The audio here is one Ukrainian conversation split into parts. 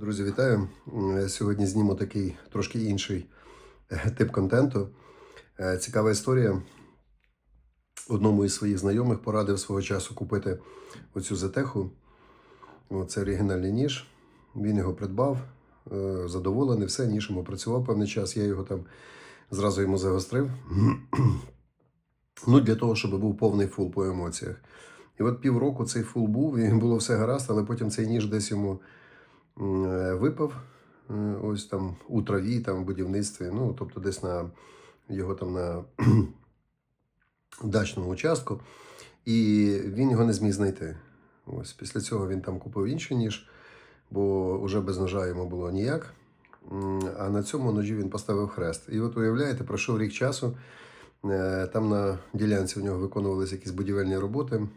Друзі, вітаю! Сьогодні зніму такий трошки інший е, тип контенту. Е, Цікава історія. Одному із своїх знайомих порадив свого часу купити оцю зетеху. Це оригінальний ніж. Він його придбав, е, задоволений, все, ніж йому працював певний час. Я його там зразу йому загострив. Ну, для того, щоб був повний фул по емоціях. І от півроку цей фул був, і було все гаразд, але потім цей ніж десь йому випав. е, Ось там у траві, там в будівництві, ну, тобто десь на його там на дачному участку, і він його не зміг знайти. Ось після цього він там купив інший ніж, бо вже без ножа йому було ніяк. А на цьому ножі він поставив хрест. І от уявляєте, пройшов рік часу. е, Там на ділянці у нього виконувалися якісь будівельні роботи.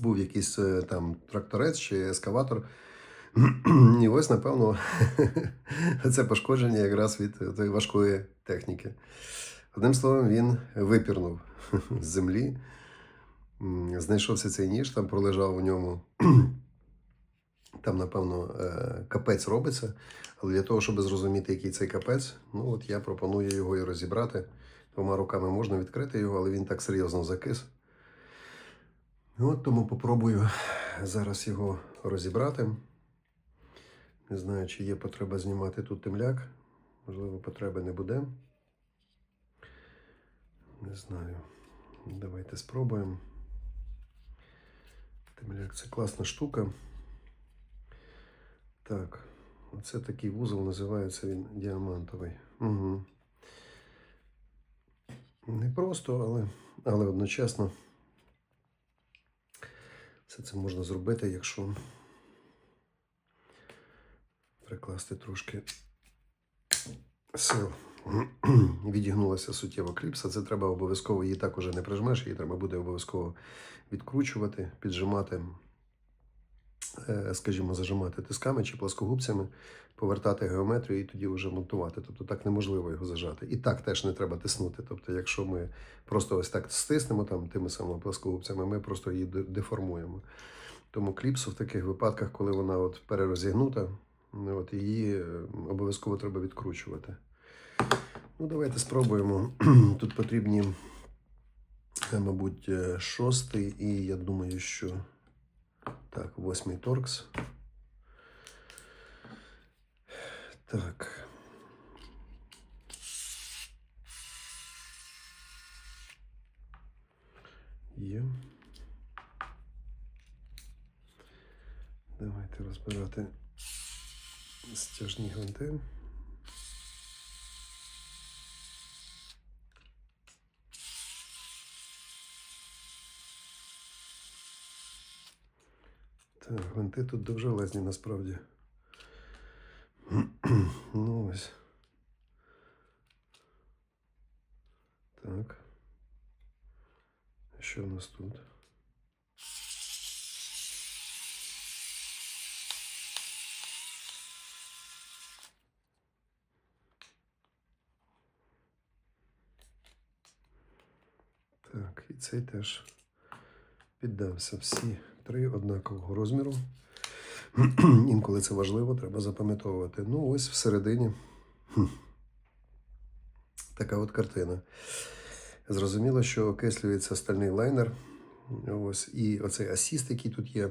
Був якийсь е, там тракторець чи ескаватор. І ось, напевно, це пошкодження якраз від тої важкої техніки. Одним словом, він випірнув з землі, знайшовся цей ніж, там пролежав у ньому. Там, напевно, е, капець робиться. Але для того, щоб зрозуміти, який цей капець, ну от я пропоную його і розібрати. Двома руками можна відкрити його, але він так серйозно закис. От тому попробую зараз його розібрати. Не знаю, чи є потреба знімати тут темляк. Можливо, потреби не буде. Не знаю. Давайте спробуємо. Темляк це класна штука. Так, оце такий вузол, називається він діамантовий. Угу. Не просто, але, але одночасно все це можна зробити, якщо прикласти трошки сил. Відігнулася суттєво кліпса. Це треба обов'язково, її так уже не прижмеш, її треба буде обов'язково відкручувати, піджимати, е, скажімо, зажимати тисками чи плоскогубцями, повертати геометрію і тоді вже монтувати. Тобто так неможливо його зажати. І так теж не треба тиснути. Тобто, якщо ми просто ось так стиснемо там тими самими плоскогубцями, ми просто її деформуємо. Тому кліпсу в таких випадках, коли вона от перерозігнута, ну, от її е, обов'язково треба відкручувати. Ну, давайте спробуємо. Тут потрібні, е, мабуть, е, шостий і я думаю, що так, восьмий торкс. Так. Є. Давайте розбирати стяжні гвинти. Так, гвинти тут довжелезні насправді. ну ось. Так. Що у нас тут? Так, і цей теж піддався всі три однакового розміру. Інколи це важливо, треба запам'ятовувати. Ну, ось всередині така от картина. Зрозуміло, що окислюється стальний лайнер. Ось, і оцей асіст, який тут є.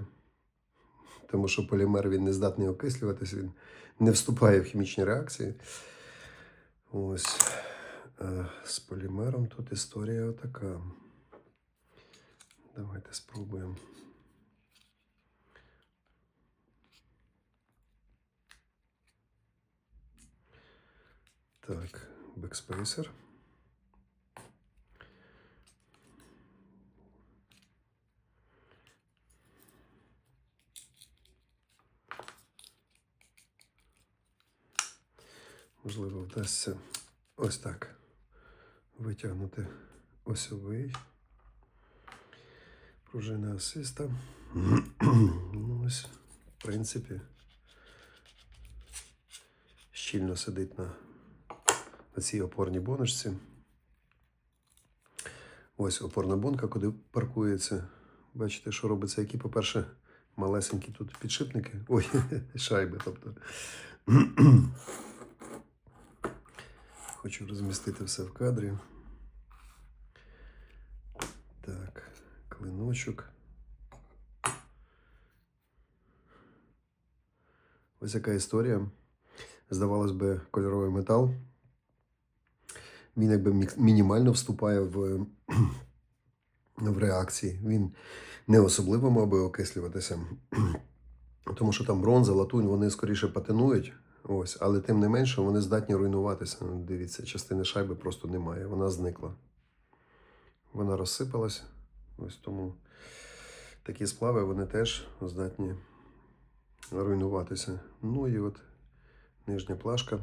Тому що полімер він не здатний окислюватись, він не вступає в хімічні реакції. Ось. Е, З полімером тут історія така. Давайте спробуємо. Так, бекспейсер. Можливо, вдасться ось так витягнути осьовий. Пружина асиста. ну, ось, в принципі, щільно сидить на, на цій опорній боночці. Ось опорна бонка, куди паркується. Бачите, що робиться, які, по-перше, малесенькі тут підшипники. Ой, шайби, тобто. Хочу розмістити все в кадрі. Так, клиночок. Ось яка історія. Здавалось би, кольоровий метал. Він якби мінімально вступає в, в реакції. Він не особливо мав би окислюватися. Тому що там бронза, латунь, вони скоріше патинують. Ось, але тим не менше вони здатні руйнуватися. Ну, Дивіться, частини шайби просто немає. Вона зникла. Вона розсипалась. Ось тому такі сплави вони теж здатні руйнуватися. Ну і от нижня плашка.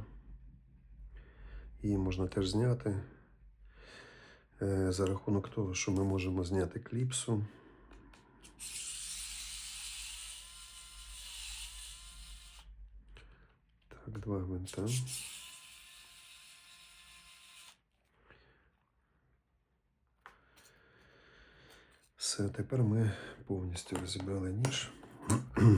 Її можна теж зняти. Е, За рахунок того, що ми можемо зняти кліпсу. Так, два гвинта. Все, тепер ми повністю розібрали ніж.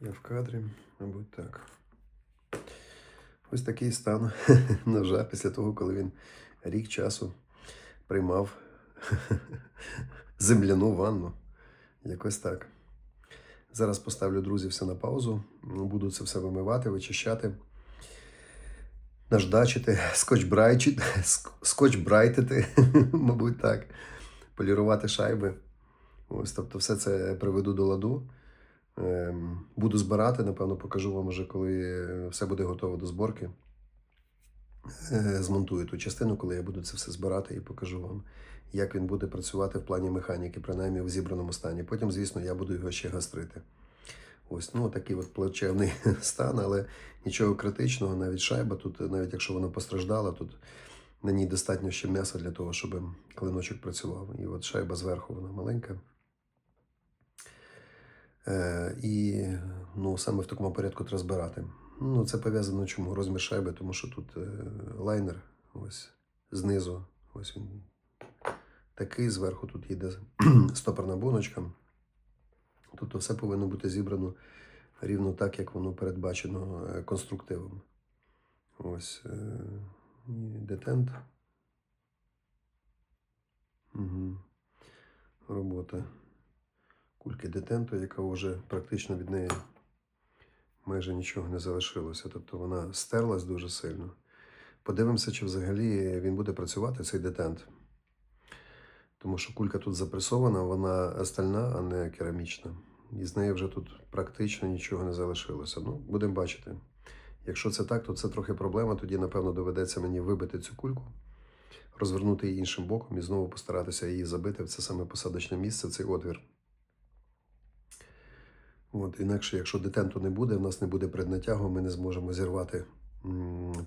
Я в кадрі, мабуть, так. Ось такий стан ножа після того, коли він рік часу приймав земляну ванну. Якось так. Зараз поставлю, друзі, все на паузу. Буду це все вимивати, вичищати, наждачити, скотч-брайчити, мабуть, так, полірувати шайби. Ось, тобто, все це приведу до ладу. Ем, Буду збирати, напевно, покажу вам вже, коли все буде готово до зборки. Е, Змонтую ту частину, коли я буду це все збирати і покажу вам, як він буде працювати в плані механіки, принаймні в зібраному стані. Потім, звісно, я буду його ще гастрити. Ось, ну такий от плачевний стан, але нічого критичного, навіть шайба тут, навіть якщо вона постраждала, тут на ній достатньо ще м'яса для того, щоб клиночок працював. І от шайба зверху вона маленька. Е, і ну, саме в такому порядку треба збирати. Ну, це пов'язано чому? Розмір шайби, тому що тут е, лайнер ось знизу. Ось він такий, зверху тут їде стопорна боночка. Тобто все повинно бути зібрано рівно так, як воно передбачено е, конструктивом. Ось е, і детент. Угу. Робота кульки детенту, яка вже практично від неї майже нічого не залишилося. Тобто вона стерлась дуже сильно. Подивимося, чи взагалі він буде працювати, цей детент. Тому що кулька тут запресована, вона стальна, а не керамічна. І з неї вже тут практично нічого не залишилося. Ну, будемо бачити. Якщо це так, то це трохи проблема. Тоді, напевно, доведеться мені вибити цю кульку, розвернути її іншим боком і знову постаратися її забити в це саме посадочне місце, цей отвір. От, інакше, якщо детенту не буде, в нас не буде преднатягу, ми не зможемо зірвати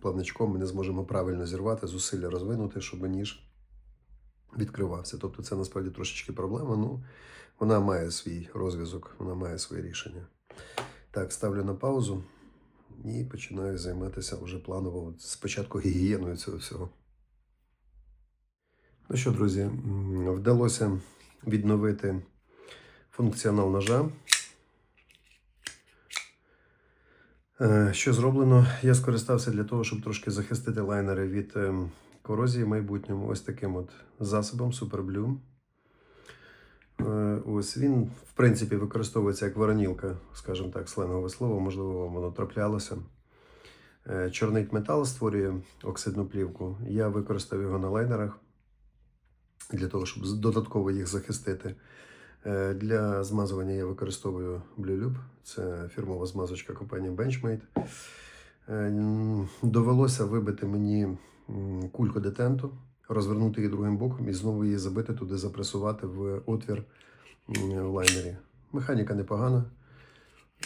плавничком, ми не зможемо правильно зірвати, зусилля розвинути, щоб ніж відкривався. Тобто це насправді трошечки проблема. Ну, вона має свій розв'язок, вона має своє рішення. Так, ставлю на паузу і починаю займатися вже планово спочатку гігієною цього всього. Ну що, друзі, вдалося відновити функціонал ножа. Е, Що зроблено? Я скористався для того, щоб трошки захистити лайнери від ем, корозії в майбутньому. Ось таким от засобом. Е, Ось він, в принципі, використовується як воронілка, скажімо так, сленгове слово, можливо, вам воно траплялося. Е, Чорнить метал створює оксидну плівку. Я використав його на лайнерах для того, щоб додатково їх захистити. Е, Для змазування я використовую Blue. Це фірмова змазочка компанії Benchmade. Е, Довелося вибити мені кульку детенту, розвернути її другим боком і знову її забити туди, запресувати в отвір в лайнері. Механіка непогана.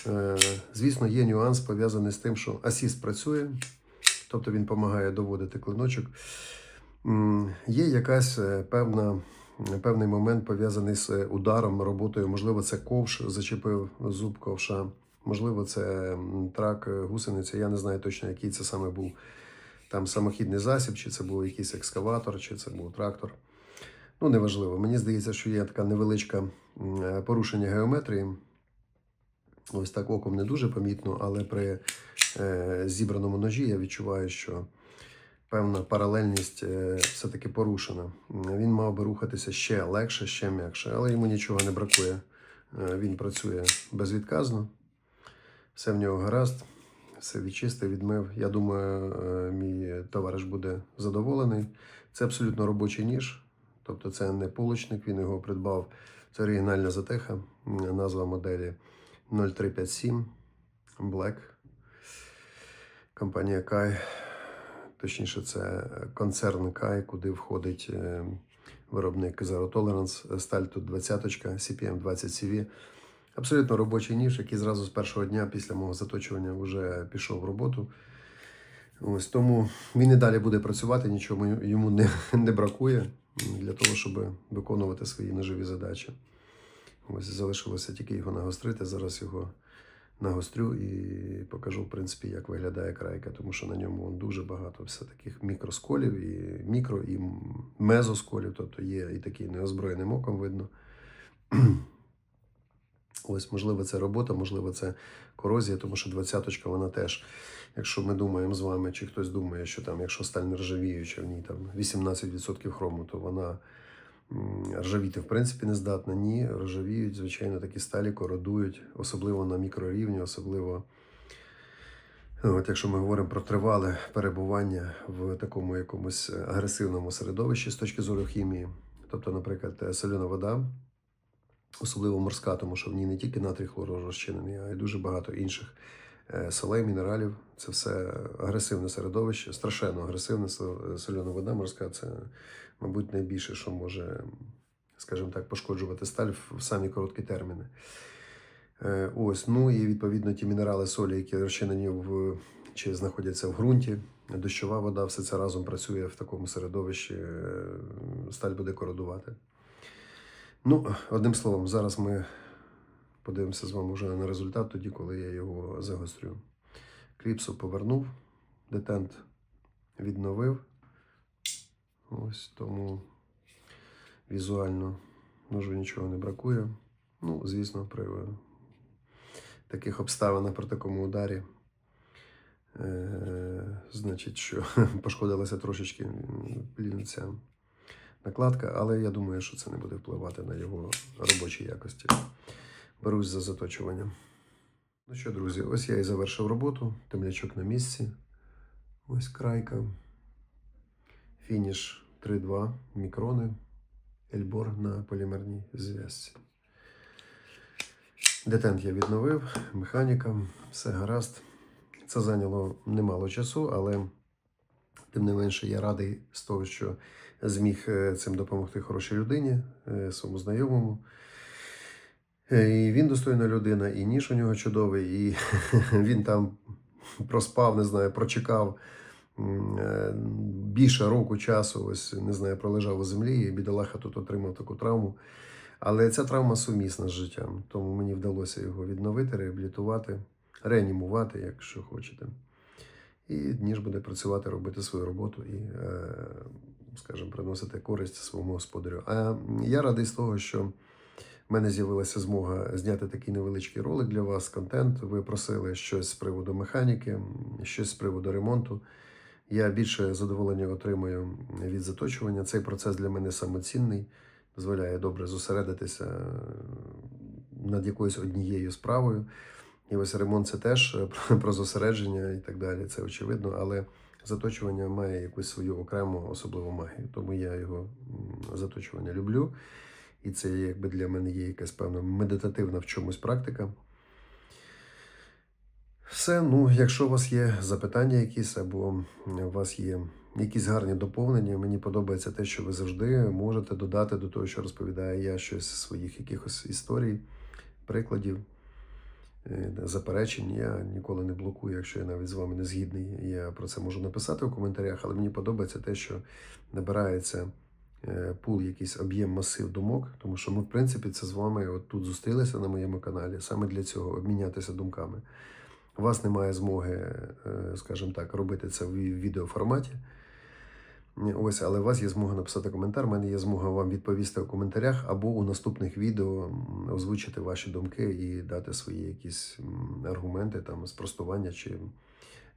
Е, Звісно, є нюанс пов'язаний з тим, що асіст працює, тобто він допомагає доводити клиночок. Є якась е, певна, певний момент пов'язаний з е, ударом, роботою. Можливо, це ковш зачепив зуб ковша, можливо, це трак гусениця. Я не знаю точно, який це саме був там самохідний засіб, чи це був якийсь екскаватор, чи це був трактор. Ну, неважливо. Мені здається, що є така невеличка е, порушення геометрії. Ось так оком не дуже помітно, але при е, зібраному ножі я відчуваю, що певна паралельність е, все-таки порушена. Він мав би рухатися ще легше, ще м'якше, але йому нічого не бракує. Він працює безвідказно, все в нього гаразд, все відчистив, відмив. Я думаю, е, мій товариш буде задоволений. Це абсолютно робочий ніж, тобто це не полочник, він його придбав. Це оригінальна затеха, назва моделі 0357 Black. Компанія Kai. Точніше, це концерн Kai, куди входить е, виробник Zero Tolerance, сталь тут 20 CPM 20 CV. Абсолютно робочий ніж, який зразу з першого дня після мого заточування вже пішов в роботу. Ось тому він і далі буде працювати, нічого йому не, не бракує для того, щоб виконувати свої ножові задачі. Ось залишилося тільки його нагострити. Зараз його нагострю і покажу, в принципі, як виглядає крайка, тому що на ньому дуже багато все таких мікросколів, і мікро, і мезосколів, тобто є і такий неозброєним оком видно. Ось, можливо, це робота, можливо, це корозія, тому що двадцяточка, вона теж, якщо ми думаємо з вами, чи хтось думає, що там, якщо сталь не ржавіюча, в ній там 18% хрому, то вона ржавіти в принципі не здатна. Ні, ржавіють, звичайно, такі сталі кородують, особливо на мікрорівні, особливо. От, якщо ми говоримо про тривале перебування в такому якомусь агресивному середовищі з точки зору хімії, тобто, наприклад, солена вода, особливо морська, тому що в ній не тільки натрій хлору розчинений, а й дуже багато інших е, солей, мінералів. Це все агресивне середовище, страшенно агресивне со- солена вода морська. Це, мабуть, найбільше, що може, скажімо так, пошкоджувати сталь в в самі короткі терміни. Е, Ось, ну і відповідно ті мінерали солі, які розчинені в чи знаходяться в ґрунті, дощова вода, все це разом працює в такому середовищі, е, сталь буде кородувати. Ну, одним словом, зараз ми подивимося з вами вже на результат, тоді, коли я його загострю. Кліпсу повернув, детент відновив. Ось тому візуально ножу нічого не бракує. Ну, звісно, при таких обставинах при такому ударі. Е, значить, що пошкодилася трошечки м, ця накладка, але я думаю, що це не буде впливати на його робочі якості. Берусь за заточування. Ну що, друзі, ось я і завершив роботу. Темлячок на місці. Ось крайка. Фініш 3-2 мікрони. Ельбор на полімерній зв'язці. Детент я відновив, механіка, все гаразд. Це зайняло немало часу, але тим не менше я радий з того, що зміг е, цим допомогти хорошій людині, е, своєму знайомому. Е, І він достойна людина, і ніж у нього чудовий, і він там проспав, не знаю, прочекав більше року часу, ось не знаю, пролежав у землі, і бідолаха тут отримав таку травму. Але ця травма сумісна з життям, тому мені вдалося його відновити, реабілітувати, реанімувати, якщо хочете. І ніж буде працювати, робити свою роботу і, е, скажімо, приносити користь своєму господарю. А я радий з того, що в мене з'явилася змога зняти такий невеличкий ролик для вас, контент. Ви просили щось з приводу механіки, щось з приводу ремонту. Я більше задоволення отримую від заточування. Цей процес для мене самоцінний, дозволяє добре зосередитися е, над якоюсь однією справою. І ось ремонт це теж е, про- зосередження і так далі. Це очевидно, але заточування має якусь свою окрему особливу магію. Тому я його заточування люблю. І це якби для мене є якась певна медитативна в чомусь практика. Все, ну, якщо у вас є запитання якісь, або у вас є якісь гарні доповнення, мені подобається те, що ви завжди можете додати до того, що розповідаю я щось з своїх якихось історій, прикладів, заперечень. Я ніколи не блокую, якщо я навіть з вами не згідний. Я про це можу написати в коментарях, але мені подобається те, що набирається е, пул, якийсь об'єм масив думок, тому що ми, в принципі, це з вами от тут зустрілися на моєму каналі саме для цього обмінятися думками. У вас немає змоги, е, скажімо так, робити це в відеоформаті. Ось, але у вас є змога написати коментар. У мене є змога вам відповісти у коментарях або у наступних відео озвучити ваші думки і дати свої якісь аргументи, там спростування чи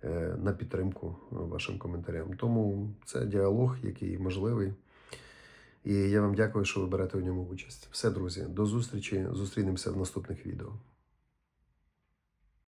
е, на підтримку вашим коментарям. Тому це діалог, який можливий. І я вам дякую, що ви берете у ньому участь. Все, друзі, до зустрічі. Зустрінемося в наступних відео.